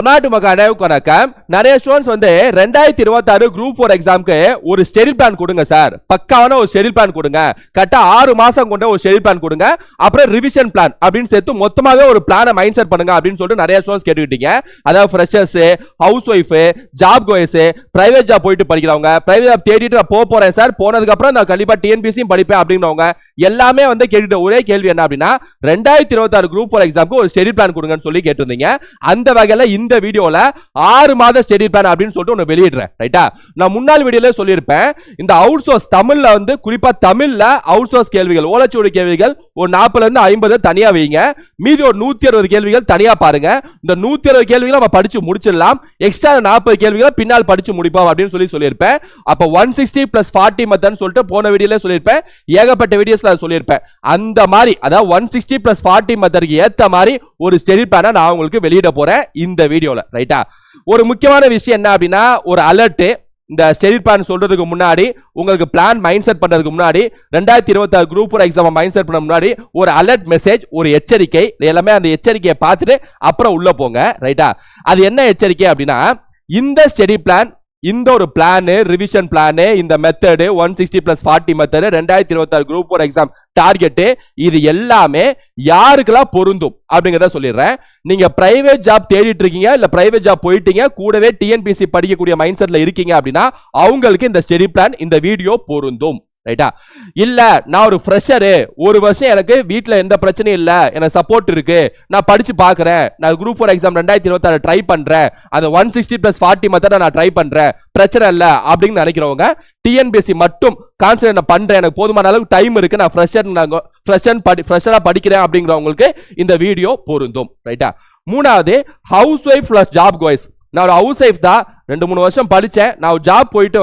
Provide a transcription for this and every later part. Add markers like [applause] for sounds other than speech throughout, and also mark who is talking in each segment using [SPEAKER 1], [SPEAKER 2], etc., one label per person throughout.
[SPEAKER 1] தமிழ்நாட்டு மக்கள் அனைவருக்கும் வணக்கம் நிறைய ஸ்டூடெண்ட்ஸ் வந்து ரெண்டாயிரத்தி இருபத்தாறு குரூப் ஃபோர் எக்ஸாம்க்கு ஒரு ஸ்டெடில் பிளான் கொடுங்க சார் பக்காவான ஒரு ஸ்டெடில் பிளான் கொடுங்க. கரெக்டாக ஆறு மாசம் கொண்ட ஒரு ஸ்டெடில் பிளான் கொடுங்க. அப்புறம் ரிவிஷன் பிளான் அப்படின்னு சேர்த்து மொத்தமாகவே ஒரு பிளானை மைண்ட் செட் பண்ணுங்க அப்படின்னு சொல்லிட்டு நிறைய ஸ்டூடெண்ட்ஸ் கேட்டுக்கிட்டீங்க. அதாவது freshers housewife job goers private job போயிட்டு படிக்கிறவங்க பிரைவேட் ஜாப் தேடிட்டு நான் போக போகிறேன் சார் போனதுக்கப்புறம் நான் கண்டிப்பாக டிஎன்பிசியும் படிப்பேன் அப்படிங்கிறவங்க எல்லாமே வந்து கேட்டுட்டு ஒரே கேள்வி என்ன அப்படின்னா ரெண்டாயிரத்தி இருபத்தாறு குரூப் ஃபோர் எக்ஸாம்க்கு ஒரு ஸ்டெடி பிளான் கொடுங்கன்னு சொல்லி கேட்டிருந்தீங்க. அந்த வகையில் இந்த வீடியோல ஆறு மாத ஸ்டெடி பிளான் அப்படின்னு சொல்லிட்டு ஒன்று வெளியிடுறேன். ரைட்டா நான் முன்னாள் வீடியோல சொல்லியிருப்பேன். இந்த அவுட் சோர்ஸ் தமிழ்ல வந்து குறிப்பா தமிழ்ல அவுட் சோர்ஸ் கேள்விகள் ஓலச்சுவடி கேள்விகள் ஒரு நாற்பதுல இருந்து ஐம்பது தனியா வைங்க. மீதி ஒரு நூத்தி அறுபது கேள்விகள் தனியா பாருங்க. இந்த நூத்தி அறுபது கேள்விகள் நம்ம படிச்சு முடிச்சிடலாம். எக்ஸ்ட்ரா நாற்பது கேள்விகளை பின்னால் படிச்சு முடிப்போம் அப்படின்னு சொல்லி சொல்லியிருப்பேன். அப்போ one sixty plus forty method சொல்லிட்டு போன வீடியோல சொல்லியிருப்பேன். ஏகப்பட்ட வீடியோஸ்ல அதை சொல்லியிருப்பேன். அந்த மாதிரி அதாவது ஒன் சிக்ஸ்டி பிளஸ் ஃபார்ட்டி மெத்தடுக்கு ஏற்ற மாதிரி ஒரு ஸ்டெடி பிளானை நான் உங்களுக்கு வெளியிட போறேன். இந்த வீடியோவில் ரைட்டா ஒரு முக்கியமான விஷயம் என்ன அப்படின்னா ஒரு அலர்ட்டு இந்த ஸ்டெடி பிளான் சொல்றதுக்கு முன்னாடி உங்களுக்கு பிளான் மைண்ட் செட் பண்றதுக்கு முன்னாடி ரெண்டாயிரத்தி இருபத்தாறு குரூப் ஒரு எக்ஸாம் மைண்ட் செட் பண்ண முன்னாடி ஒரு அலர்ட் மெசேஜ் ஒரு எச்சரிக்கை இது எல்லாமே அந்த எச்சரிக்கையை பார்த்துட்டு அப்புறம் உள்ள போங்க ரைட்டா அது என்ன எச்சரிக்கை அப்படின்னா இந்த ஸ்டெடி பிளான் இந்த ஒரு பிளானு ரிவிஷன் பிளானு இந்த method one sixty plus forty method ரெண்டாயிரத்தி இருபத்தாறு குரூப் ஒரு எக்ஸாம் டார்கெட்டு இது எல்லாமே யாருக்கெல்லாம் பொருந்தும் அப்படிங்கிறத சொல்லிடுறேன். நீங்க பிரைவேட் ஜாப் தேடிட்டு இருக்கீங்க இல்ல பிரைவேட் ஜாப் போயிட்டீங்க கூடவே டிஎன்பிசி படிக்கக்கூடிய மைண்ட் செட்ல இருக்கீங்க அப்படின்னா அவங்களுக்கு இந்த ஸ்டெடி பிளான் இந்த வீடியோ பொருந்தும். ரைட்டா இல்ல நான் ஒரு ஃப்ரெஷரு ஒரு வருஷம் எனக்கு வீட்டில் எந்த பிரச்சனையும் இல்லை. எனக்கு சப்போர்ட் இருக்கு. நான் படிச்சு பார்க்குறேன் நான் குரூப் ஃபோர் எக்ஸாம் ரெண்டாயிரத்தி இருபத்தாறு ட்ரை பண்றேன். அந்த ஒன் சிக்ஸ்டி பிளஸ் ஃபார்ட்டி மெத்தட நான் ட்ரை பண்றேன். பிரச்சனை இல்லை அப்படின்னு நினைக்கிறவங்க டிஎன்பிஎஸ்சி மட்டும் கான்சன்ட்ரேட் நான் பண்றேன். எனக்கு போதுமான அளவுக்கு டைம் இருக்கு. நான் ஃப்ரெஷர் நான் ஃப்ரெஷர் படி ஃப்ரெஷராக படிக்கிறேன் அப்படிங்கிறவங்களுக்கு இந்த வீடியோ பொருந்தும். ரைட்டா மூணாவது housewife plus job goers நான் ஒரு ஹவுஸ் ஒய்ஃப் தான். ரெண்டு மூணு வருஷம் படித்தேன் நான் ஜாப் போயிட்டு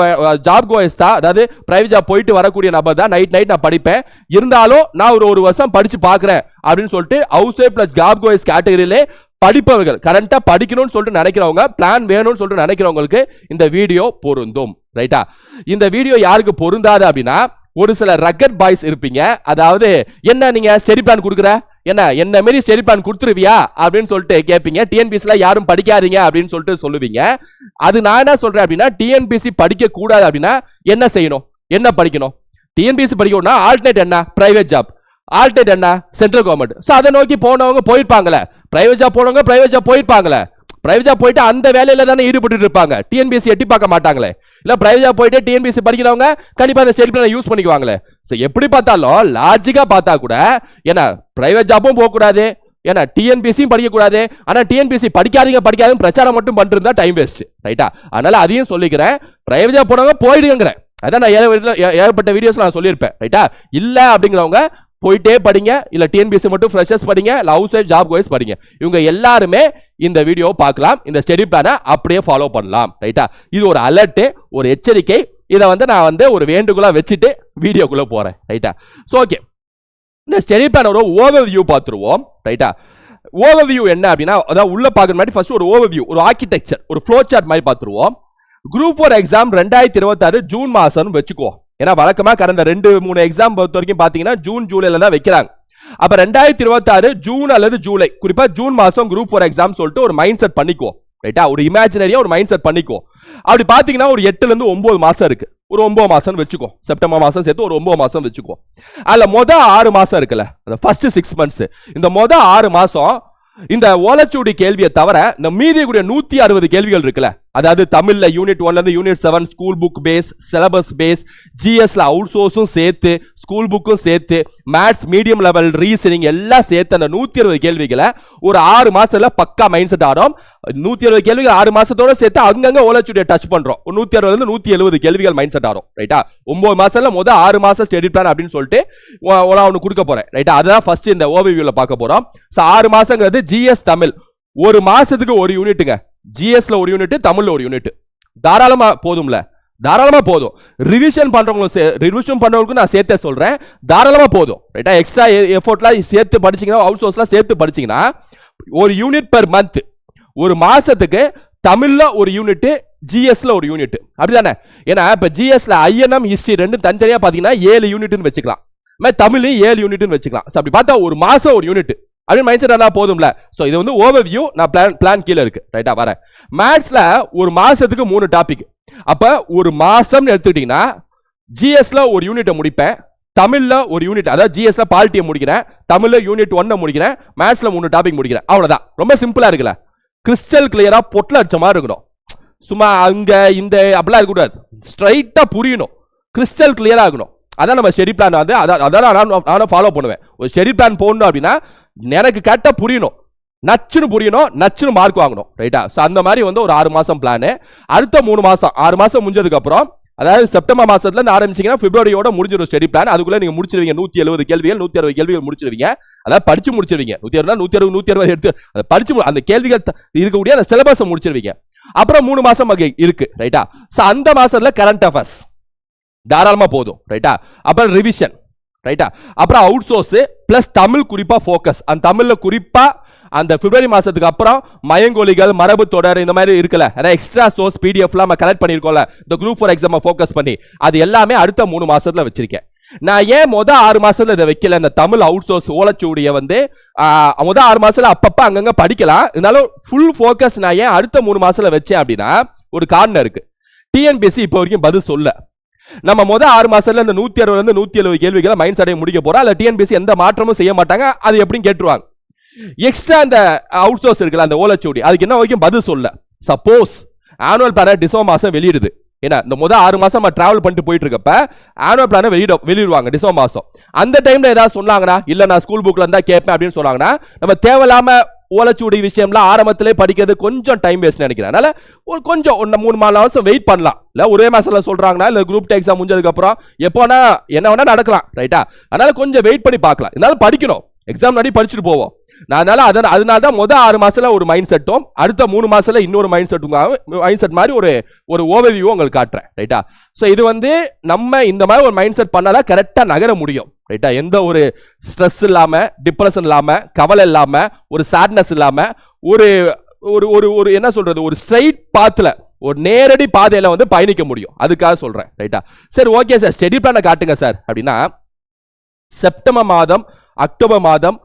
[SPEAKER 1] ஜாப் கோயஸ் தான். அதாவது பிரைவேட் ஜாப் போயிட்டு வரக்கூடிய நபர் தான். நைட் நைட் நான் படிப்பேன். இருந்தாலும் நான் ஒரு ஒரு வருஷம் படித்து பார்க்குறேன் அப்படின்னு சொல்லிட்டு housewife plus job goers கேட்டகரியிலே படிப்பவர்கள் கரண்ட்டாக படிக்கணும்னு சொல்லிட்டு நினைக்கிறவங்க பிளான் வேணும்னு சொல்லிட்டு நினைக்கிறவங்களுக்கு இந்த வீடியோ பொருந்தும். ரைட்டா இந்த வீடியோ யாருக்கு பொருந்தாது அப்படின்னா ஒரு சில ரக்கட் பாய்ஸ் இருப்பீங்க. அதாவது என்ன நீங்கள் ஸ்டெடி பிளான் கொடுக்குற? என்ன என்ன மாரி ஸ்டெடி பிளான் கொடுத்துருவியா? அப்படின்னு சொல்லிட்டு கேட்பீங்க டிஎன்பிசியில் யாரும் படிக்காதீங்க அப்படின்னு சொல்லிட்டு சொல்லுவீங்க. அது நான் என்ன சொல்கிறேன் அப்படின்னா டிஎன்பிசி படிக்கக்கூடாது அப்படின்னா என்ன செய்யணும்? என்ன படிக்கணும்? டிஎன்பிசி படிக்கணும்னா ஆல்டர்னேட் என்ன? ப்ரைவேட் ஜாப் ஆல்டர்னேட் என்ன? சென்ட்ரல் கவர்மெண்ட் ஸோ அதை நோக்கி போனவங்க போயிருப்பாங்களே ப்ரைவேட் ஜாப் போனவங்க ப்ரைவேட் ஜாப் போயிருப்பாங்களே பிரைவேட் ஜாப் போயிட்டு அந்த வேலையில தானே ஈடுபட்டு இருப்பாங்க. டிஎன்பிஎஸ்சி எட்டி பார்க்க மாட்டாங்களே. இல்ல பிரைவேட் ஜாப் போயிட்டு டிஎன்பிஎஸ்சி படிக்கிறவங்க கண்டிப்பா அந்த ஸ்டேட் பிளான் யூஸ் பண்ணிக்குவாங்களே. ஸோ எப்படி பார்த்தாலும் லாஜிக்காக பார்த்தா கூட ஏன்னா ப்ரைவேட் ஜாப்பும் போகக்கூடாது ஏன்னா டிஎன்பிஎஸ்சியும் படிக்கக்கூடாது. ஆனால் டிஎன்பிஎஸ்சி படிக்காதீங்க படிக்காதுன்னு பிரச்சாரம் மட்டும் பண்ணிருந்தா டைம் வேஸ்ட் ரைட்டா அதனால அதையும் சொல்லிக்கிறேன். ப்ரைவேட் ஜாப் போனவங்க போயிடுங்கிறேன் அதான் நான் ஏ- ஏகப்பட்ட வீடியோஸ் நான் சொல்லியிருப்பேன் ரைட்டா இல்லை அப்படிங்கிறவங்க போயிட்டே படிங்க. இல்லை டிஎன்பிஎஸ்சி மட்டும் ஃப்ரெஷர்ஸ் படிங்க love housewife job wise படிங்க. இவங்க எல்லாருமே இந்த வீடியோ பார்க்கலாம் இந்த ஸ்டெடி பிளானை அப்படியே ஃபாலோ பண்ணலாம் ரைட்டா இது ஒரு அலர்ட்டு ஒரு எச்சரிக்கை. இதை வந்து நான் வந்து ஒரு வேண்டுகோளாக வச்சுட்டு வீடியோக்குள்ளே போகிறேன் ரைட்டா ஸோ ஓகே இந்த ஸ்டெடி பிளான் ஒரு ஓவர் வியூ பார்த்துருவோம். ரைட்டா ஓவர் வியூ என்ன அப்படின்னா அதாவது உள்ளே பார்க்குற மாதிரி ஃபஸ்ட்டு ஒரு ஓவர் வியூ ஒரு ஆர்கிடெக்சர் ஒரு ஃப்ளோ சார்ட் மாதிரி பார்த்துருவோம். குரூப் ஃபோர் எக்ஸாம் ரெண்டாயிரத்தி இருபத்தாறு ஜூன் மாதம்னு வச்சுக்குவோம். ஏன்னா வழக்கமாக கடந்த ரெண்டு மூணு எக்ஸாம் பொறுத்த வரைக்கும் பார்த்தீங்கன்னா ஜூன் ஜூலையில் தான் வைக்கிறாங்க. அப்போ ரெண்டாயிரத்தி இருபத்தாறு ஜூன் அல்லது ஜூலை குறிப்பாக ஜூன் மாதம் குரூப் ஃபோர் எக்ஸாம் சொல்லிட்டு ஒரு மைண்ட் செட் பண்ணிக்குவோம். ரைட்டா ஒரு இமேஜினரியா ஒரு மைண்ட் செட் பண்ணிக்குவோம். அப்படி பார்த்தீங்கன்னா ஒரு எட்டுல இருந்து மாதம் இருக்கு. ஒரு ஒம்பது மாதம்னு வச்சுக்கோ செப்டம்பர் மாதம் சேர்த்து ஒரு ஒம்பது மாதம் வச்சுக்கோ அதில் மொதல் ஆறு மாதம் இருக்குல்ல? அந்த ஃபர்ஸ்ட் சிக்ஸ் மந்த்ஸ் இந்த மொதல் ஆறு மாதம் இந்த ஓலச்சூடி கேள்வியை தவிர இந்த மீதி கூடிய அறுபது கேள்விகள் இருக்குல்ல? அதாவது தமிழில் யூனிட் ஒன்லேருந்து unit seven school book base syllabus base ஜிஎஸ்ல அவுட் சோர்ஸும் சேர்த்து ஸ்கூல் புக்கும் சேர்த்து மேத்ஸ் மீடியம் லெவல் ரீசனிங் எல்லாம் சேர்த்து அந்த நூற்றி அறுபது கேள்விகளை ஒரு ஆறு மாதத்தில் பக்கா மைண்ட் செட் ஆகிறோம் நூற்றி அறுபது கேள்விகள் ஆறு மாதத்தோட சேர்த்து அங்கங்கே ஓலச்சுடியை டச் பண்ணுறோம் நூற்றி அறுபதுலேருந்து அறுபதுல எழுபது கேள்விகள் மைண்ட் செட் ஆகும் ரைட்டா ஒம்பது மாதத்தில் முத ஆறு மாதம் ஸ்டடி பிளான் அப்படின்னு சொல்லிட்டு உ- நான் ஒன்று கொடுக்க போகிறேன் ரைட்டா அதான் ஃபஸ்ட்டு இந்த ஓவியூவில் பார்க்க போகிறோம் ஸோ ஆறு மாதங்கிறது ஜிஎஸ் தமிழ். ஒரு மாதத்துக்கு ஒரு யூனிட்டுங்க ஜிஎஸ்ல ஒரு யூனிட் தமிழ்ல ஒரு யூனிட் தாராளமா போதும்ல. தாராளமா போதும். ரிவிஷன் பண்றவங்களும் ரிவிஷன் பண்றவங்களுக்கும் நான் சேர்த்தே சொல்றேன். தாராளமா போதும். ரைட்டா எக்ஸ்ட்ரா எஃபோர்ட்லாம் சேர்த்து படிச்சீங்கன்னா அவுட் சோர்ஸ்லாம் சேர்த்து படிச்சீங்கன்னா ஒரு யூனிட் பெர் மந்த் ஒரு மாசத்துக்கு தமிழ்ல ஒரு யூனிட் ஜிஎஸ்ல ஒரு யூனிட் அப்படிதானே? ஏன்னா இப்ப ஜிஎஸ்ல ஐஎன்எம் ஹிஸ்டரி ரெண்டும் தனித்தனியா பாத்தீங்கன்னா ஏழு யூனிட்னு வச்சுக்கலாம். மாதிரி தமிழ்லையும் ஏழு யூனிட்னு வச்சுக்கலாம். அப்படி பார்த்தா ஒரு மாசம் ஒரு யூனிட் அப்படின்னு மைண்ட் செட் போதும்ல. ஸோ இது வந்து ஓவர் வியூ நான் பிளான் பிளான் கீழே இருக்கு. ரைட்டா வரேன். மேத்ஸில் ஒரு மாதத்துக்கு மூணு டாபிக் அப்போ ஒரு மாதம்னு எடுத்துக்கிட்டிங்கன்னா ஜிஎஸ்ல ஒரு யூனிட்டை முடிப்பேன். தமிழில் ஒரு யூனிட் அதாவது ஜிஎஸ்ல பால்ட்டியை முடிக்கிறேன். தமிழில் யூனிட் ஒன்னை முடிக்கிறேன். மேத்ஸில் மூணு டாபிக் முடிக்கிறேன். அவ்வளோதான் ரொம்ப சிம்பிளாக இருக்குல்ல. கிறிஸ்டல் கிளியராக பொட்டில் அடிச்ச மாதிரி இருக்கணும். சும்மா அங்கே இந்த அப்படிலாம் இருக்கக்கூடாது. ஸ்ட்ரைட்டாக புரியணும். கிறிஸ்டல் கிளியராக இருக்கணும். அதான் நம்ம ஸ்டெடி பிளான் வந்து. அதான் அதான் நான் நானும் ஃபாலோ பண்ணுவேன். ஒரு ஸ்டெடி பிளான் போடணும் அப்படின்னா எனக்கு கரெக்டாக புரியணும். நச்சுன்னு புரியணும் நச்சுன்னு மார்க் வாங்கணும். ரைட்டா ஸோ அந்த மாதிரி வந்து ஒரு ஆறு மாதம் பிளானு அடுத்த மூணு மாதம் ஆறு மாதம் முடிஞ்சதுக்கப்புறம் அதாவது செப்டம்பர் மாதத்துல இருந்து ஆரம்பிச்சீங்கன்னா பிப்ரவரியோட முடிஞ்சிடும் ஸ்டடி பிளான் அதுக்குள்ளே நீங்கள் முடிச்சிருவீங்க. நூற்றி எழுபது கேள்விகள் நூற்றி அறுபது கேள்விகள் முடிச்சிருவீங்க. அதாவது படிச்சு முடிச்சிருவீங்க. நூற்றி அறுபது நூற்றி அறுபது நூற்றி அறுபது எடுத்து அதை படிச்சு அந்த கேள்விகள் இருக்கக்கூடிய அந்த சிலபஸை முடிச்சிருவீங்க. அப்புறம் மூணு மாதம் அங்க இருக்கு. ரைட்டா ஸோ அந்த மாதத்தில் கரண்ட் அஃபேர்ஸ் தாராளமாக போதும். ரைட்டா அப்புறம் ரிவிஷன் ரைட்டா அப்புறம் அவுட் சோர்ஸு ப்ளஸ் தமிழ் குறிப்பாக ஃபோக்கஸ் அந்த தமிழில் குறிப்பாக அந்த பிப்ரவரி மாதத்துக்கு அப்புறம் மயங்கொலிகள் மரபு தொடர் இந்த மாதிரி இருக்கல அதாவது எக்ஸ்ட்ரா சோர்ஸ் பிடிஎஃப்லாம் நம்ம கலெக்ட் பண்ணியிருக்கோம்ல. இந்த குரூப் ஃபார் எக்ஸாம் ஃபோக்கஸ் பண்ணி. அது எல்லாமே அடுத்த மூணு மாதத்தில் வச்சிருக்கேன். நான் ஏன் மொதல் ஆறு மாசத்துல இதை வைக்கல? இந்த தமிழ் அவுட் சோர்ஸ் ஓலச்சூடிய வந்து மொதல் ஆறு மாசத்துல அப்பப்ப அங்கங்க படிக்கலாம். இருந்தாலும் ஃபுல் ஃபோக்கஸ் நான் ஏன் அடுத்த மூணு மாசத்துல வச்சேன் அப்படின்னா ஒரு காரணம் இருக்கு. டிஎன்பிஎஸ்சி இப்போ வரைக்கும் பதில் சொல்ல. நம்ம முத ஆறு மாசத்துல இந்த நூத்தி அறுபதுல இருந்து நூத்தி எழுபது கேள்விகளை மைண்ட் அடைய முடிக்க போறோம். அதில் டிஎன்பிசி எந்த மாற்றமும் செய்ய மாட்டாங்க. அது எப்படின்னு கேட்டுருவாங்க. எக்ஸ்ட்ரா அந்த அவுட் சோர்ஸ் இருக்குல்ல அந்த ஓலச்சூடி அதுக்கு என்ன வரைக்கும் பதில் சொல்ல? சப்போஸ் ஆனுவல் பிளான டிசம்பர் மாசம் வெளியிடுது. ஏன்னா இந்த முதல் ஆறு மாசம் நம்ம டிராவல் பண்ணிட்டு போயிட்டு இருக்கப்ப ஆனுவல் பிளான வெளியிட வெளியிடுவாங்க டிசம்பர் மாசம். அந்த டைம்ல ஏதாவது சொன்னாங்கன்னா இல்ல நான் ஸ்கூல் புக்ல இருந்தா கேட்பேன் அப்படின்னு சொன்னாங்கன்னா நம்ம தேவையில்லாம ஓலச்சூடி விஷயம்லாம் ஆரம்பத்திலே படிக்கிறது கொஞ்சம் டைம் வேஸ்ட் நினைக்கிறேன். அதனால ஒரு கொஞ்சம் ஒன்று மூணு நாலு மாதம் வெயிட் பண்ணலாம். இல்லை ஒரே மாதத்தில் சொல்கிறாங்கன்னா இல்லை குரூப் எக்ஸாம் முடிஞ்சதுக்கப்புறம் எப்போனா என்ன வேணால் நடக்கலாம் ரைட்டா அதனால் கொஞ்சம் வெயிட் பண்ணி பார்க்கலாம். இருந்தாலும் படிக்கணும். எக்ஸாம் முன்னாடி படிச்சுட்டு போவோம். அதனால அதன் அதனால தான் மொதல் ஆறு மாசத்துல ஒரு மைண்ட் செட்டும் அடுத்த மூணு மாசத்துல இன்னொரு மைண்ட் செட்டுங்க மைண்ட் செட் மாதிரி ஒரு ஒரு ஓவர்வியூ உங்களுக்கு காட்டுறேன் ரைட்டா ஸோ இது வந்து நம்ம இந்த மாதிரி ஒரு மைண்ட் செட் பண்ணாதான் கரெக்டாக நகர முடியும் ரைட்டா எந்த ஒரு ஸ்ட்ரெஸ் இல்லாமல் டிப்ரெஷன் இல்லாமல் கவலை இல்லாமல் ஒரு சேட்னஸ் இல்லாமல் ஒரு ஒரு ஒரு ஒரு என்ன சொல்கிறது ஒரு ஸ்ட்ரைட் பாத்தில் ஒரு நேரடி பாதையில் வந்து பயணிக்க முடியும். அதுக்காக சொல்கிறேன் ரைட்டா சரி ஓகே சார் ஸ்டெடி பிளானை காட்டுங்க சார் அப்படின்னா செப்டம்பர் மாதம் அக்டோபர் மாதம்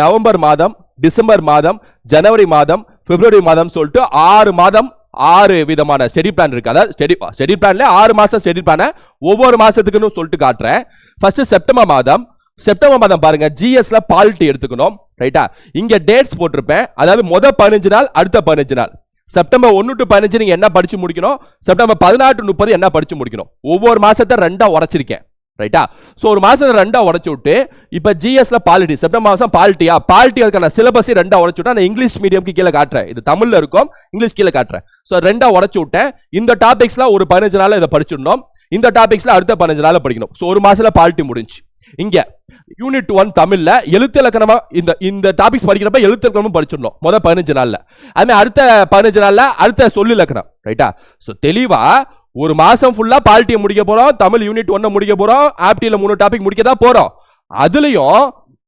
[SPEAKER 1] நவம்பர் மாதம் டிசம்பர் மாதம் ஜனவரி மாதம் பிப்ரவரி மாதம் சொல்லிட்டு ஆறு மாதம் ஆறு விதமான ஸ்டெடி பிளான் இருக்கு. அதாவது ஸ்டெடி ஸ்டெடி பிளான்ல ஆறு மாசம் ஸ்டெடி பிளான ஒவ்வொரு மாசத்துக்குன்னு சொல்லிட்டு காட்டுறேன். ஃபர்ஸ்ட் செப்டம்பர் மாதம் செப்டம்பர் மாதம் பாருங்க ஜிஎஸ்ல பாலிட்டி எடுத்துக்கணும் ரைட்டா இங்க டேட்ஸ் போட்டிருப்பேன். அதாவது முத பதினஞ்சு நாள் அடுத்த பதினஞ்சு நாள். செப்டம்பர் ஒன்று டு பதினஞ்சு நீங்க என்ன படிச்சு முடிக்கணும்? செப்டம்பர் பதினாறு டு முப்பது என்ன படிச்சு முடிக்கணும்? ஒவ்வொரு மாசத்தை ரெண்டா உரைச்சிருக்கேன். ரைட்டா ஸோ ஒரு மாதம் ரெண்டாக உடச்சி விட்டு இப்போ ஜிஎஸ்ல பாலிட்டி செப்டம்பர் மாதம் பாலிட்டியா பாலிட்டி அதுக்கான சிலபஸ் உடச்சி விட்டா நான் இங்கிலீஷ் மீடியம்க்கு கீழே காட்டுறேன். இது தமிழில் இருக்கும் இங்கிலீஷ் கீழே காட்டுறேன். ஸோ ரெண்டாக உடச்சி விட்டேன். இந்த டாபிக்ஸ்லாம் ஒரு பதினஞ்சு நாள் இதை படிச்சிடணும். இந்த டாபிக்ஸ்ல அடுத்த பதினஞ்சு நாள் படிக்கணும். ஸோ ஒரு மாதத்தில் பாலிட்டி முடிஞ்சு. இங்கே யூனிட் ஒன் தமிழில் எழுத்து இலக்கணமாக இந்த இந்த டாபிக்ஸ் படிக்கிறப்ப எழுத்து இலக்கணமும் படிச்சிடணும். முதல் பதினஞ்சு நாளில். அதுமாதிரி அடுத்த பதினஞ்சு நாளில் அடுத்த சொல்லு இலக்கணம். ரைட்டா ஸோ தெளிவாக ஒரு மாசம் ஃபுல்லா பாலிட்டியை முடிக்க போறோம் தமிழ் யூனிட் ஒன்னை முடிக்க போறோம் ஆப்டியில் மூணு டாபிக் முடிக்க தான் போறோம். அதுலயும்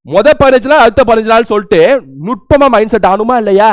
[SPEAKER 1] முத பதினஞ்சு நாள் அடுத்த பதினஞ்சு நாள் சொல்லிட்டு நுட்பமா மைண்ட் செட் ஆகணுமா இல்லையா?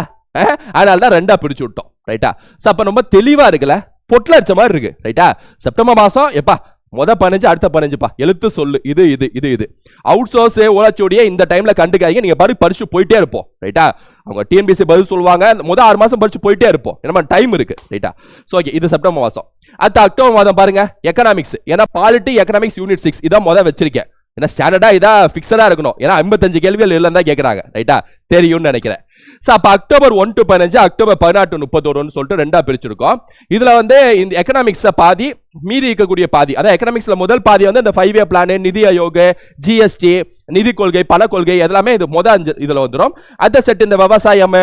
[SPEAKER 1] அதனால தான் ரெண்டா பிரிச்சு விட்டோம் ரைட்டா ஸோ அப்ப ரொம்ப தெளிவா இருக்குல்ல பொட்டில் அடிச்ச மாதிரி இருக்கு ரைட்டா செப்டம்பர் மாசம் எப்பா முத பதினஞ்சு அடுத்த பதினஞ்சுப்பா. எழுத்து சொல்லு. இது இது இது இது. அவுட் சோர்ஸ் ஓலாச்சோடியே இந்த டைம்ல கண்டுக்காதீங்க. நீங்க பாரு பரிசு போயிட்டே இருப்போம். ரைட்டா அவங்க டிஎன்பிசி பதில் சொல்லுவாங்க. முத ஆறு மாசம் படிச்சு போயிட்டே இருப்போம். ஏன்னா டைம் இருக்கு. ரைட்டா ஸோ ஓகே இது செப்டம்பர் மாசம். அடுத்த அக்டோபர் மாதம் பாருங்க எக்கனாமிக்ஸ் ஏன்னா பாலிட்டி எக்கனாமிக்ஸ் யூனிட் சிக்ஸ் இதான் முத வச்சிருக்கேன். ஏன்னா ஸ்டாண்டர்டா இதா ஃபிக்ஸடா இருக்கணும். ஏன்னா ஐம்பத்தஞ்சு கேள்விகள் இல்லைன்னு தான் கேட்கறாங்க ரைட்டா தெரியும்னு நினைக்கிறேன். ஸோ அப்போ அக்டோபர் ஒன் டு பதினஞ்சு அக்டோபர் பதினாட்டு முப்பத்தோருன்னு சொல்லிட்டு ரெண்டா பிரிச்சிருக்கோம். இதுல வந்து இந்த எக்கனாமிக்ஸில் பாதி மீதி இருக்கக்கூடிய பாதி. அதாவது எக்கனாமிக்ஸ்ல முதல் பாதி வந்து இந்த ஃபைவ் இயர் பிளான் நிதி ஆயோக் ஜிஎஸ்டி நிதி கொள்கை பல கொள்கை எல்லாமே இது முத அஞ்சு இதில் வந்துடும் அடுத்த செட் இந்த விவசாயம்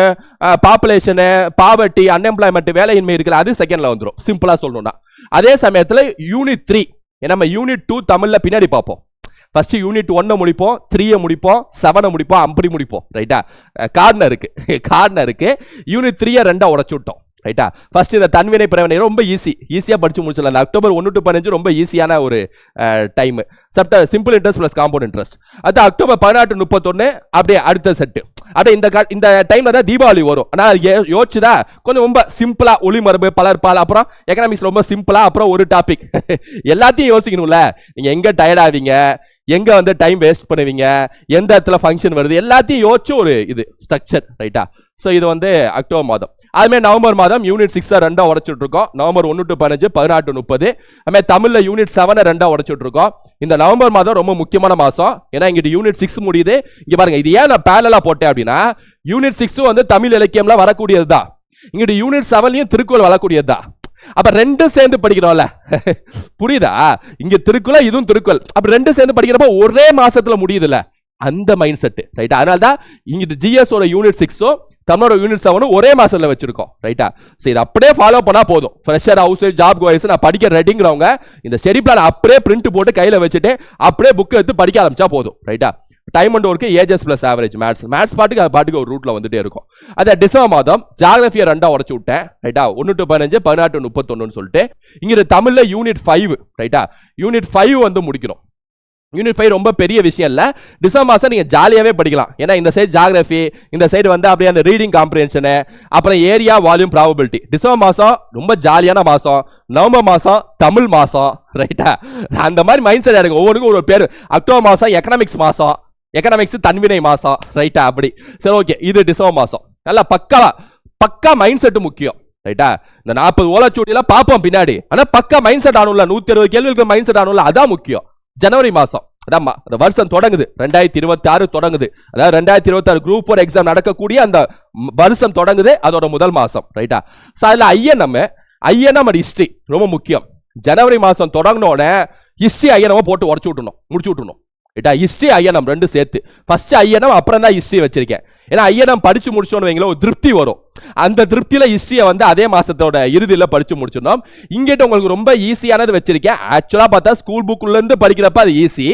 [SPEAKER 1] பாப்புலேஷனு பாவர்ட்டி அன்எம்ப்ளாய்மெண்ட் வேலையின்மை இருக்கிற அது செகண்ட்ல வந்துடும் சிம்பிளாக சொல்லணும்னா. அதே சமயத்தில் யூனிட் த்ரீ நம்ம யூனிட் டூ தமிழில் பின்னாடி பார்ப்போம். ஃபர்ஸ்ட் யூனிட் ஒன்னை முடிப்போம் த்ரீயை முடிப்போம் செவனை முடிப்போம் அப்படி முடிப்போம். ரைட்டா கார்னர் இருக்கு. [laughs] கார்னர் இருக்கு. யூனிட் த்ரீயை ரெண்டா உடச்சு விட்டோம். ரைட்டா ஃபர்ஸ்ட் இந்த தன்வினை பிரவினை ரொம்ப ஈஸி ஈஸியாக படிச்சு முடிச்சிடலாம். இந்த அக்டோபர் ஒன்று டு பதினஞ்சு ரொம்ப ஈஸியான ஒரு time chapter simple interest plus compound interest அது அக்டோபர் பதினாட்டு முப்பத்தொன்று அப்படியே அடுத்த செட்டு அப்படியே இந்த க இந்த டைமில் தான் தீபாவளி வரும். ஆனால் யோசிச்சுதா? கொஞ்சம் ரொம்ப சிம்பிளாக ஒளிமரபு பலர்பால் அப்புறம் எக்கனாமிக்ஸ் ரொம்ப சிம்பிளாக அப்புறம் ஒரு டாபிக் [laughs] எல்லாத்தையும் யோசிக்கணும்ல. நீங்கள் எங்கே டயர்ட் ஆவீங்க? எங்க வந்து டைம் வேஸ்ட் பண்ணுவீங்க? எந்த இடத்துல ஃபங்க்ஷன் வருது? எல்லாத்தையும் யோசிச்சு ஒரு இது ஸ்ட்ரக்சர் ரைட்டா ஸோ இது வந்து அக்டோபர் மாதம். அதுமாதிரி நவம்பர் மாதம் யூனிட் சிக்ஸை ரெண்டாக உடச்சிட்டு இருக்கோம் நவம்பர் ஒன்று டு பதினஞ்சு பதினாட்டு முப்பது. அதுமாதிரி தமிழில் யூனிட் செவனை ரெண்டாக உடச்சிட்டு இருக்கோம் இந்த நவம்பர் மாதம் ரொம்ப முக்கியமான மாதம். ஏன்னா இங்கிட்டு யூனிட் சிக்ஸ் முடியுது. இங்கே பாருங்க இது ஏன் நான் பேலலாக போட்டேன் அப்படின்னா யூனிட் சிக்ஸும் வந்து தமிழ் இலக்கியம்லாம் வரக்கூடியது தான் இங்கிட்டு யூனிட் செவன்லையும் திருக்குறள் வரக்கூடியது தான் அப்ப ரெண்டும் சேர்ந்து படிக்கிறோம்ல. [laughs] புரியுதா? இங்க திருக்குறள் இதுவும் திருக்குறள். அப்ப ரெண்டும் சேர்ந்து படிக்கிறப்ப ஒரே மாசத்துல முடியுதுல்ல. அந்த மைண்ட் செட் ரைட்டா அதனால தான் இங்க ஜிஎஸ் ஓட யூனிட் சிக்ஸோ தமிழோட யூனிட் செவனும் ஒரே மாசத்துல வச்சிருக்கோம் ரைட்டா சரி இதை அப்படியே ஃபாலோ பண்ணா போதும். ஃப்ரெஷர் ஹவுஸ் ஜாப் வைஸ் நான் படிக்க ரெடிங்கிறவங்க இந்த ஸ்டடி பிளான் அப்படியே பிரிண்ட் போட்டு கையில வச்சுட்டு அப்படியே புக் எடுத்து படிக்க ஆரம்பிச்சா போதும் ரைட்டா time and work ages plus average maths maths பாட்டுக்கு அது பாட்டுக்கு ஒரு ரூட்டில் வந்துட்டே இருக்கும். அதே டிசம்பர் மாதம் ஜாகிரபியை ரெண்டாக உடச்சு விட்டேன். ரைட்டா ஒன்று டு பதினஞ்சு பதினாறு டு முப்பத்தொன்னு சொல்லிட்டு. இங்கே தமிழில் யூனிட் ஃபைவ் ரைட்டா யூனிட் ஃபைவ் வந்து முடிக்கிறோம் யூனிட் ஃபைவ் ரொம்ப பெரிய விஷயம் இல்லை. டிசம்பர் மாதம் நீங்கள் ஜாலியாகவே படிக்கலாம். ஏன்னா இந்த சைடு ஜாகிரஃபி இந்த சைடு வந்து அப்படியே அந்த ரீடிங் காம்ப்ரிஹென்ஷனு அப்புறம் ஏரியா வால்யூம் ப்ராபபிலிட்டி டிசம்பர் மாதம் ரொம்ப ஜாலியான மாதம் நவம்பர் மாதம் தமிழ் மாதம் ரைட்டா அந்த மாதிரி மைண்ட் செட் எனக்கு ஒவ்வொன்றுக்கும் ஒரு பேர். அக்டோபர் மாதம் எக்கனாமிக்ஸ் மாதம் எக்கனாமிக்ஸ் தன்வினை மாதம் ரைட்டா அப்படி. சரி ஓகே இது டிசம்பர் மாதம் நல்லா பக்காவா பக்கா மைண்ட் செட்டு முக்கியம் ரைட்டா இந்த நாற்பது ஓலச்சூட்டிலாம் பார்ப்போம் பின்னாடி. ஆனால் பக்கா மைண்ட் செட் ஆனும்ல நூற்றி அறுபது கேள்விக்கு மைண்ட் செட் ஆனும்ல அதான் முக்கியம். ஜனவரி மாதம் அதாம்மா அந்த வருஷம் தொடங்குது. ரெண்டாயிரத்தி இருபத்தி ஆறு தொடங்குது. அதாவது ரெண்டாயிரத்தி இருபத்தி ஆறு குரூப் ஃபோர் எக்ஸாம் நடக்கக்கூடிய அந்த வருஷம் தொடங்குது அதோட முதல் மாதம் ரைட்டா ஸோ அதில் ஐயன் நம்ம ஐயன் நம்ம ஹிஸ்ட்ரி ரொம்ப முக்கியம். ஜனவரி மாதம் தொடங்கினோடனே ஹிஸ்ட்ரி ஐஎன்எம் போட்டு உடச்சு விட்டுணும் முடிச்சு விட்டுணும் ரைட்டா ஹிஸ்ட்ரி ஐயனம் ரெண்டு சேர்த்து. ஃபர்ஸ்ட் ஐயனம் அப்புறம் தான் ஹிஸ்ட்ரி வச்சிருக்கேன். ஏன்னா ஐயனம் படிச்சு முடிச்சோன்னு வைங்களேன் ஒரு திருப்தி வரும். அந்த திருப்தியில ஹிஸ்ட்ரியை வந்து அதே மாசத்தோட இறுதியில் படிச்சு முடிச்சிடணும். இங்கிட்ட உங்களுக்கு ரொம்ப ஈஸியானது வச்சிருக்கேன். ஆக்சுவலா பார்த்தா ஸ்கூல் புக்ல இருந்து படிக்கிறப்ப அது ஈஸி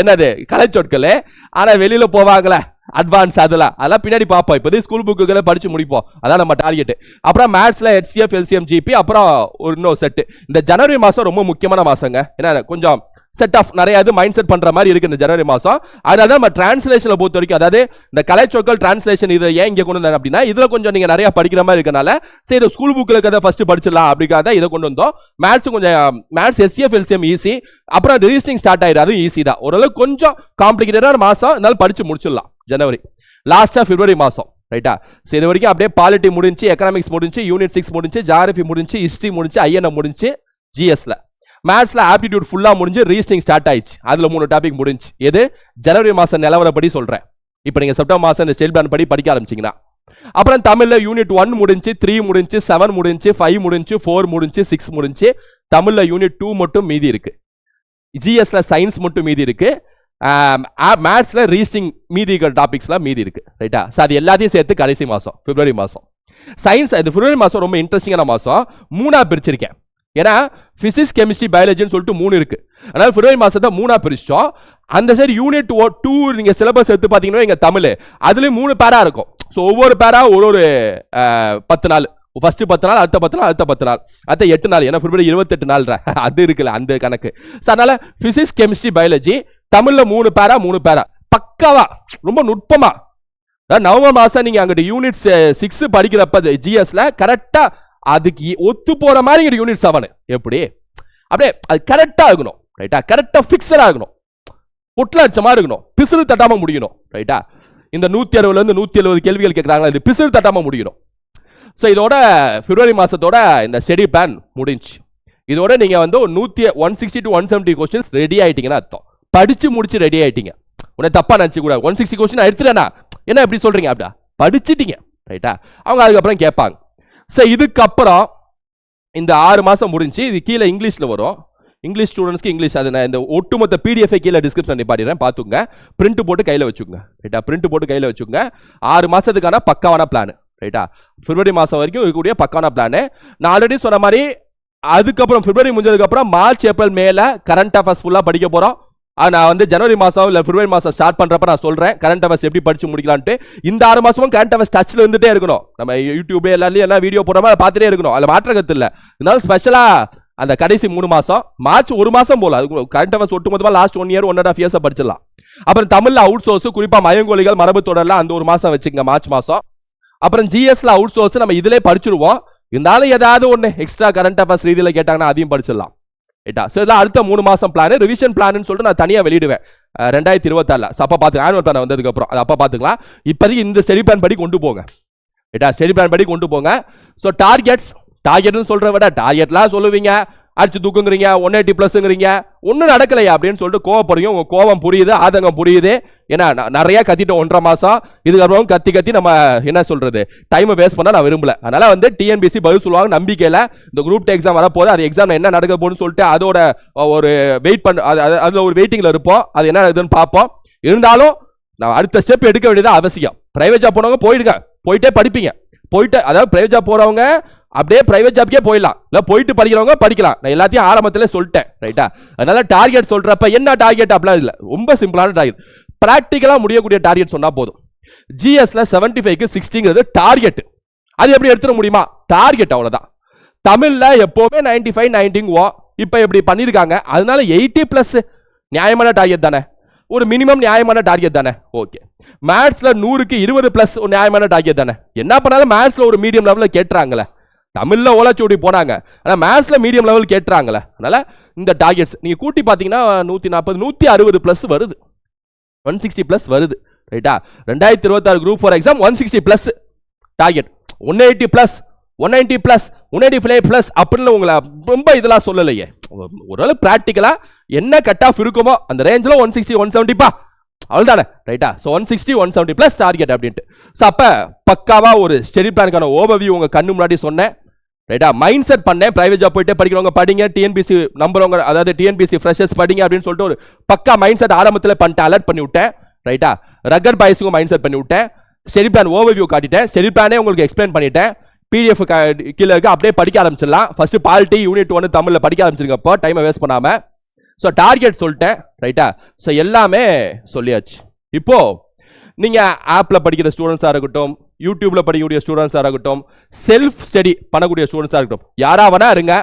[SPEAKER 1] என்னது? கலைச்சொற்கள். ஆனா வெளியில போவாங்களே? அட்வான்ஸ் அதெல்லாம். அதெல்லாம் பின்னாடி பார்ப்போம். இப்போதே ஸ்கூல் புக்குகளை படிச்சு முடிப்போம். அதான் நம்ம டார்கெட் அப்புறம் மேத்ஸில் ஹெச்சிஎஃப் எல்சிஎம் ஜிபி அப்புறம் ஒரு இன்னொரு செட்டு இந்த ஜனவரி மாதம் ரொம்ப முக்கியமான மாதங்க ஏன்னா கொஞ்சம் செட் ஆஃப் நிறைய இது மைண்ட் செட் பண்ணுற மாதிரி இருக்குது இந்த ஜனவரி மாதம் அதனால நம்ம டிரான்ஸ்லேஷனை பொறுத்த வரைக்கும் அதாவது இந்த கலைச்சொற்கள் டிரான்ஸ்லேஷன் இதை ஏன் இங்கே கொண்டு வந்தேன் அப்படின்னா இதில் கொஞ்சம் நீங்கள் நிறையா படிக்கிற மாதிரி இருக்கனால சரி ஸ்கூல் புக்கில் இருக்கிறத ஃபஸ்ட்டு படிச்சிடலாம் அப்படிங்கிறத இதை கொண்டு வந்தோம். மேத்ஸ் கொஞ்சம் மேத்ஸ் எஸ்சிஎஃப் எல்சிஎம் ஈஸி அப்புறம் ரிஜிஸ்டிங் ஸ்டார்ட் ஆயிடும் அதுவும் ஈஸி தான். ஓரளவுக்கு கொஞ்சம் காம்ப்ளிகேட்டடான மாதம் இருந்தாலும் படித்து முடிச்சிடலாம் ஜனவரி. லாஸ்ட்டாக பிப்ரவரி மாதம் ரைட்டா ஸோ இது வரைக்கும் அப்படியே பாலிட்டி முடிஞ்சு எக்கனாமிக்ஸ் முடிஞ்சு யூனிட் சிக்ஸ் முடிஞ்சு ஜாகிரஃபி முடிஞ்சு ஹிஸ்ட்ரி முடிஞ்சு ஐஎன்எம் முடிஞ்சு ஜிஎஸ்ல மேத்ஸில் ஆப்டிடியூட் ஃபுல்லாக முடிஞ்சு ரீசனிங் ஸ்டார்ட் ஆயிடுச்சு. அதில் மூணு டாபிக் முடிஞ்சு. எது? ஜனவரி மாதம் நிலவரப்படி சொல்கிறேன் இப்போ நீங்கள் செப்டம்பர் மாதம் இந்த ஸ்டேட் பிளான் படி படிக்க ஆரம்பிச்சீங்கன்னா. அப்புறம் தமிழில் யூனிட் ஒன் முடிஞ்சு த்ரீ முடிஞ்சு செவன் முடிஞ்சு ஃபைவ் முடிஞ்சு ஃபோர் முடிஞ்சு சிக்ஸ் முடிஞ்சு தமிழில் யூனிட் டூ மட்டும் மீதி இருக்கு. ஜிஎஸ்ல சயின்ஸ் மட்டும் மீதி இருக்குது மேத்ஸில் ரீசிங் மீதி இருக்கிற டாபிக்ஸ்லாம் மீதி இருக்கு. ரைட்டா ஸோ அது எல்லாத்தையும் சேர்த்து கடைசி மாதம் பிப்ரவரி மாதம் சயின்ஸ் இந்த பிப்ரவரி மாதம் ரொம்ப இன்ட்ரெஸ்டிங்கான மாதம் மூணாக பிரிச்சிருக்கேன். ஏன்னா ஃபிசிக்ஸ் கெமிஸ்ட்ரி பயாலஜின்னு சொல்லிட்டு மூணு இருக்கு. அதனால பிப்ரவரி மாதத்தை மூணாக பிரிச்சிட்டோம். அந்த சைடு யூனிட் டூ நீங்கள் சிலபஸ் எடுத்து பார்த்தீங்கன்னா எங்கள் தமிழ். அதுலேயும் மூணு பேரா இருக்கும். ஸோ ஒவ்வொரு பேரா ஒரு ஒரு பத்து நாள். ஃபர்ஸ்ட் பத்து நாள் அடுத்த பத்து நாள் அடுத்த பத்து நாள். அடுத்த எட்டு நாள். ஏன்னா பிப்ரவரி இருபத்தெட்டு நாள் அது இருக்குல்ல அந்த கணக்கு. ஸோ அதனால ஃபிசிக்ஸ் கெமிஸ்ட்ரி பயாலஜி தமிழில் மூணு பேரா மூணு பேரா. பக்காவா. ரொம்ப நுட்பமாக அதாவது நவம்பர் மாதம் நீங்கள் அங்கிட்ட யூனிட் சிக்ஸ் படிக்கிறப்ப ஜிஎஸ்ல கரெக்டாக அதுக்கு ஒத்து போற மாதிரி இங்கிட்டு யூனிட் செவன் எப்படி? அப்படியே அது கரெக்டா இருக்கணும். ரைட்டா கரெக்டா ஃபிக்ஸடா இருக்கணும். பொட்டில் அடிச்ச மாதிரி இருக்கணும். பிசுறு தட்டாம முடியணும் ரைட்டா இந்த நூத்தி அறுபதுல இருந்து நூத்தி எழுபது கேள்விகள் கேட்கறாங்களா இது பிசுறு தட்டாம முடியணும் ஸோ இதோட பிப்ரவரி மாசத்தோட இந்த ஸ்டடி பிளான் முடிஞ்சு இதோட நீங்க வந்து நூத்தி one sixty to one seventy questions ready ஆயிட்டீங்கன்னு அர்த்தம். படிச்சு முடிச்சு ரெடி ஆயிட்டீங்க. உன்னை தப்பா நினச்சி கூட ஒன் சிக்ஸ்டி கொஸ்டின் எடுத்துட்டேனா? என்ன எப்படி சொல்றீங்க அப்படியா? படிச்சிட்டீங்க. ரைட்டா அவங்க அதுக்கப்புறம் கேட்பாங்க. ஸோ இதுக்கப்புறம் இந்த ஆறு மாதம் முடிஞ்சு இது கீழே இங்கிலீஷில் வரும். இங்கிலீஷ் ஸ்டூடெண்ட்ஸ்க்கு இங்கிலீஷ் அது நான் இந்த ஒட்டுமொத்த பிடிஎஃப் கீழே டிஸ்கிரிப்ஷன் நிப்பாட்டிடுறேன். பார்த்துங்க பிரிண்ட் போட்டு கையில் வச்சுக்கோங்க. ரைட்டா பிரிண்ட் போட்டு கையில் வச்சுக்கோங்க. ஆறு மாதத்துக்கான பக்காவான பிளான் ரைட்டா பிப்ரவரி மாதம் வரைக்கும் இருக்கக்கூடிய பக்காவான பிளானு நான் ஆல்ரெடி சொன்ன மாதிரி அதுக்கப்புறம் பிப்ரவரி முடிஞ்சதுக்கப்புறம் மார்ச் ஏப்ரல் மேலே கரண்ட் அஃபேர்ஸ் ஃபுல்லாக படிக்க போகிறோம் நான் வந்து ஜனவரி மாதம் இல்லை பிப்ரவரி மாதம் ஸ்டார்ட் பண்ணுறப்ப நான் சொல்கிறேன் கரண்ட் அவர்ஸ் எப்படி படித்து முடிக்கலான்ட்டு. இந்த ஆறு மாதமும் கரண்ட் அவர்ஸ் டச்சில் இருந்துகிட்டே இருக்கணும். நம்ம யூடியூப் எல்லாத்துலையும் எல்லாம் வீடியோ போடுறோமா அதை பார்த்துட்டே இருக்கணும். அதில் மாற்றகத்து இல்லை. இருந்தாலும் ஸ்பெஷலாக அந்த கடைசி மூணு மாதம் மார்ச் ஒரு மாதம் போல. அது கரண்ட் அவர்ஸ் ஒட்டு மொத்தமாக last one year one and half இயர்ஸை படிச்சிடலாம். அப்புறம் தமிழில் அவுட் சோர்ஸ் குறிப்பாக மயங்கொலிகள் மரபு தொடர்லாம் அந்த ஒரு மாதம் வச்சுக்கோங்க மார்ச் மாதம் அப்புறம் ஜிஎஸ்ல அவுட் சோர்ஸ் நம்ம இதிலே படிச்சிருவோம். இருந்தாலும் ஏதாவது ஒன்று எக்ஸ்ட்ரா கரண்ட் அஃபேர்ஸ் ரீதியில் கேட்டாங்கன்னா அதையும் படிச்சிடலாம். ரைட்டா ஸோ இதான் அடுத்த மூணு மாதம் பிளான் ரிவிஷன் பிளான்னு சொல்லிட்டு நான் தனியாக வெளியிடுவேன். ரெண்டாயிரத்தி இருபத்தாறில். ஸோ அப்போ பார்த்து ஆனுவல் பிளான் வந்ததுக்கு அப்புறம் அது அப்போ பார்த்துக்கலாம். இப்போதைக்கு இந்த ஸ்டடி பிளான் படி கொண்டு போங்க. ரைட்டா ஸ்டடி பிளான் படி கொண்டு போங்க. ஸோ டார்கெட்ஸ் டார்கெட்னு சொல்கிறத விட டார்கெட்லாம் சொல்லுவீங்க. அடிச்சு தூக்குங்கிறீங்க ஒன் எயிட்டி ப்ளஸ்ங்கிறீங்க ஒன்றும் நடக்கலையா அப்படின்னு சொல்லிட்டு கோவப்படுறீங்க. உங்கள் கோவம் புரியுது ஆதங்கம் புரியுது. ஏன்னா நான் கத்திட்டோம் ஒன்றரை மாதம் இதுக்கப்புறம் கத்தி கத்தி நம்ம என்ன சொல்கிறது டைமை வேஸ்ட் பண்ணால் நான் விரும்பல. அதனால் வந்து டிஎன்பிசி பதில் சொல்லுவாங்க நம்பிக்கையில் இந்த குரூப் டே எக்ஸாம் வரப்போது அது எக்ஸாம் என்ன நடக்க போகுதுன்னு சொல்லிட்டு அதோட ஒரு வெயிட் பண்ண அது அதில் ஒரு வெயிட்டிங்கில் இருப்போம். அது என்ன இதுன்னு பார்ப்போம். இருந்தாலும் நான் அடுத்த ஸ்டெப் எடுக்க வேண்டியது அவசியம். பிரைவேட் ஜாப் போனவங்க போயிடுங்க. போயிட்டே படிப்பீங்க. போயிட்டு அதாவது பிரைவேட் ஜாப் போகிறவங்க அப்படியே பிரைவேட் ஜாப்க்கே போயிடலாம். இல்லை போயிட்டு படிக்கிறவங்க படிக்கலாம். நான் எல்லாத்தையும் ஆரம்பத்தில் சொல்லிட்டேன் ரைட்டா அதனால டார்கெட் சொல்கிறப்ப என்ன டார்கெட் அப்படிலாம் இல்லை. ரொம்ப சிம்பிளான டார்கெட் ப்ராக்டிக்கலாக முடியக்கூடிய டார்கெட் சொன்னால் போதும். ஜிஎஸ்ல செவன்டி ஃபைவ்க்கு சிக்ஸ்டிங்கிறது டார்கெட் அது எப்படி எடுத்துட முடியுமா? டார்கெட் அவ்வளோதான் தமிழில் எப்போவுமே நைன்டி ஃபைவ் நைன்டிங்குவோம் இப்போ இப்படி பண்ணியிருக்காங்க அதனால எயிட்டி ப்ளஸ் நியாயமான டார்கெட் தானே? ஒரு மினிமம் நியாயமான டார்கெட் தானே? ஓகே மேத்ஸில் நூறுக்கு இருபது ப்ளஸ் ஒரு நியாயமான டார்கெட் தானே? என்ன பண்ணாலும் மேத்ஸில் ஒரு மீடியம் லெவலில் கேட்டுறாங்களே. தமிழ்ல ஓலாச்சோடி போனாங்க. ஆனால் மேத்ஸில் மீடியம் லெவல் கேட்டுறாங்களே. அதனால் இந்த டார்கெட்ஸ் நீங்கள் கூட்டி பார்த்தீங்கன்னா நூற்றி நாற்பது நூற்றி அறுபது ப்ளஸ் வருது. ஒன் சிக்ஸ்டி ப்ளஸ் வருது. ரைட்டா ரெண்டாயிரத்தி இருபத்தாறு group four exam one sixty plus target one eighty plus one ninety plus one eighty five plus அப்படின்னு உங்களை ரொம்ப இதெல்லாம் சொல்லலையே. ஓரளவு ப்ராக்டிக்கலாக என்ன கட் ஆஃப் இருக்குமோ அந்த ரேஞ்சில் ஒன் சிக்ஸ்டி ஒன் செவன்ட்டிப்பா அவ்வளோதானே ரைட்டா so one sixty one seventy plus target அப்படின்ட்டு. ஸோ அப்போ பக்காவாக ஒரு ஸ்டெடி பிளானுக்கான ஓவர்வியூ உங்கள் கண்ணு முன்னாடி சொன்னேன். ரைட்டா மைண்ட் செட் பண்ணேன். பிரைவேட் ஜாப் போயிட்டு படிக்கிறவங்க படிங்க. டிஎன்பிசி நம்புறவங்க அதாவது டிஎன்பிசி ஃப்ரெஷர்ஸ் படிங்க அப்படின்னு சொல்லிட்டு ஒரு பக்கா மைண்ட் செட் ஆரம்பத்தில் பண்ணிட்டு அலர்ட் பண்ணி விட்டேன். ரைட்டா ரக்கர் பாய்ஸுக்கும் மைண்ட் செட் பண்ணி விட்டேன். ஸ்டெடி பிளான் ஓவர்வியூ காட்டிட்டேன். ஸ்டெடி பிளானே உங்களுக்கு எக்ஸ்பிளைன் பண்ணிட்டேன். பிடிஎஃப் கீழே இருக்கு அப்படியே படிக்க ஆரம்பிச்சிடலாம். ஃபர்ஸ்ட் பாலிட்டி யூனிட் ஒன்று தமிழில் படிக்க ஆரம்பிச்சிருக்கப்போ டைமை வேஸ்ட் பண்ணாமல் ஸோ டார்கெட் சொல்லிட்டேன் ரைட்டா ஸோ எல்லாமே சொல்லியாச்சு. இப்போ நீங்கள் ஆப்பில் படிக்கிற ஸ்டூடெண்ட்ஸாக இருக்கட்டும் யூடியூப்பில் படிக்கக்கூடிய ஸ்டூடெண்ட்ஸாக இருக்கட்டும் செல்ஃப் ஸ்டடி பண்ணக்கூடிய ஸ்டூடெண்ட்ஸாக இருக்கட்டும் யாராக வேணா இருங்க.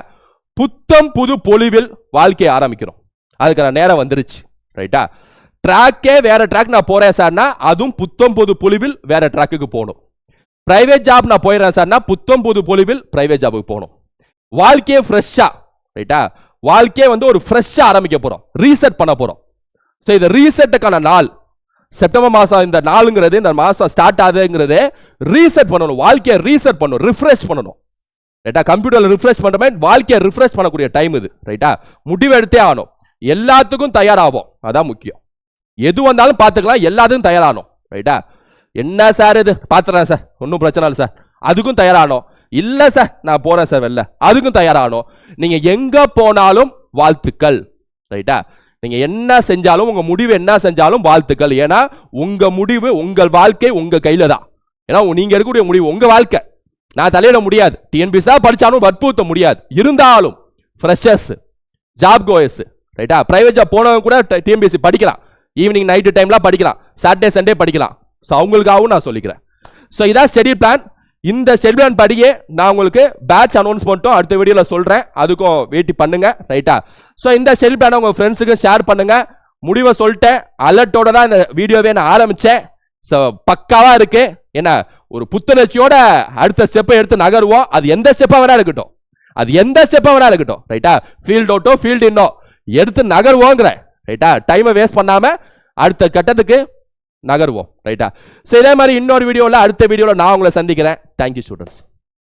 [SPEAKER 1] புத்தம் புது பொலிவில் வாழ்க்கையை ஆரம்பிக்கிறோம். அதுக்கான நேரம் வந்துருச்சு ரைட்டா ட்ராக்கே வேற ட்ராக் நான் போகிறேன் சார்னா அதுவும் புத்தம் புது பொலிவில் வேற ட்ராக்குக்கு போகணும். பிரைவேட் ஜாப் நான் போயிடுறேன் சார்னா புத்தம் புது பொலிவில் பிரைவேட் ஜாபுக்கு போகணும். வாழ்க்கையே ஃப்ரெஷ்ஷாக ரைட்டா வாழ்க்கையே வந்து ஒரு ஃப்ரெஷ்ஷாக ஆரம்பிக்க போகிறோம் ரீசெட் பண்ண போகிறோம் ஸோ இது ரீசெட்டுக்கான நாள். செப்டம்பர் மாதம் இந்த நாளுங்கிறது இந்த மாதம் ஸ்டார்ட் ஆகுதுங்கிறது ரீசெட் பண்ணணும். வாழ்க்கையை ரீசெட் பண்ணணும். ரிஃப்ரெஷ் பண்ணணும். ரைட்டா கம்ப்யூட்டரில் ரிஃப்ரெஷ் பண்ணுற மாதிரி வாழ்க்கையை ரிஃப்ரெஷ் பண்ணக்கூடிய டைம் இது. ரைட்டா முடிவெடுத்தே ஆகணும். எல்லாத்துக்கும் தயாராகும் அதான் முக்கியம். எது வந்தாலும் பார்த்துக்கலாம். எல்லாத்துக்கும் தயாராகணும். ரைட்டா என்ன சார் இது? பார்த்துறேன் சார் ஒன்றும் பிரச்சனை இல்லை சார் அதுக்கும் தயாராகணும். இல்லை சார் நான் போகிறேன் சார் வெளில. அதுக்கும் தயாராகணும். நீங்கள் எங்கே போனாலும் வாழ்த்துக்கள். ரைட்டா நீங்கள் என்ன செஞ்சாலும் உங்கள் முடிவு என்ன செஞ்சாலும் வாழ்த்துக்கள். ஏன்னா உங்கள் முடிவு உங்கள் வாழ்க்கை உங்கள் கையில் தான். ஏன்னா நீங்கள் எடுக்கக்கூடிய முடிவு உங்கள் வாழ்க்கை. நான் தலையிட முடியாது. டிஎன்பிஎஸ் தான் படித்தாலும் வற்புறுத்த முடியாது. இருந்தாலும் ஃப்ரெஷர்ஸ் ஜாப் கோயர்ஸ் ரைட்டா ப்ரைவேட் ஜாப் போனவங்க கூட டிஎன்பிஎஸ்சி படிக்கலாம். ஈவினிங் நைட்டு டைம்லாம் படிக்கலாம். சாட்டர்டே சண்டே படிக்கலாம். ஸோ அவங்களுக்காகவும் நான் சொல்லிக்கிறேன். ஸோ இதான் ஸ்டடி பிளான் இந்த ஸ்டெடியூல் படியே நான் உங்களுக்கு பேட்ச் அனௌன்ஸ்மெண்ட்டும் அடுத்த வீடியோவில் சொல்கிறேன் அதுக்கும் வெயிட் பண்ணுங்க ரைட்டா ஸோ இந்த ஷெட்யூல் பிளானை உங்கள் ஃப்ரெண்ட்ஸுக்கு ஷேர் பண்ணுங்க. முடிவை சொல்லிட்டேன். அலர்ட்டோட தான் இந்த வீடியோவே நான் ஆரம்பித்தேன் ஸோ பக்காவாக இருக்கு. என்ன ஒரு புத்துணர்ச்சியோட அடுத்த ஸ்டெப்பை எடுத்து நகருவோம். அது எந்த ஸ்டெப்பாக வேணா இருக்கட்டும். அது எந்த ஸ்டெப்பாக வேணா இருக்கட்டும் ரைட்டா ஃபீல்ட் அவுட்டோ ஃபீல்டு இன்னோ எடுத்து நகருவோங்கிறேன் ரைட்டா டைமை வேஸ்ட் பண்ணாமல் அடுத்த கட்டத்துக்கு நகர்வோம் ரைட்டா ஸோ இதே மாதிரி இன்னொரு வீடியோவில் அடுத்த வீடியோவில் நான் உங்களை சந்திக்கிறேன். Thank you students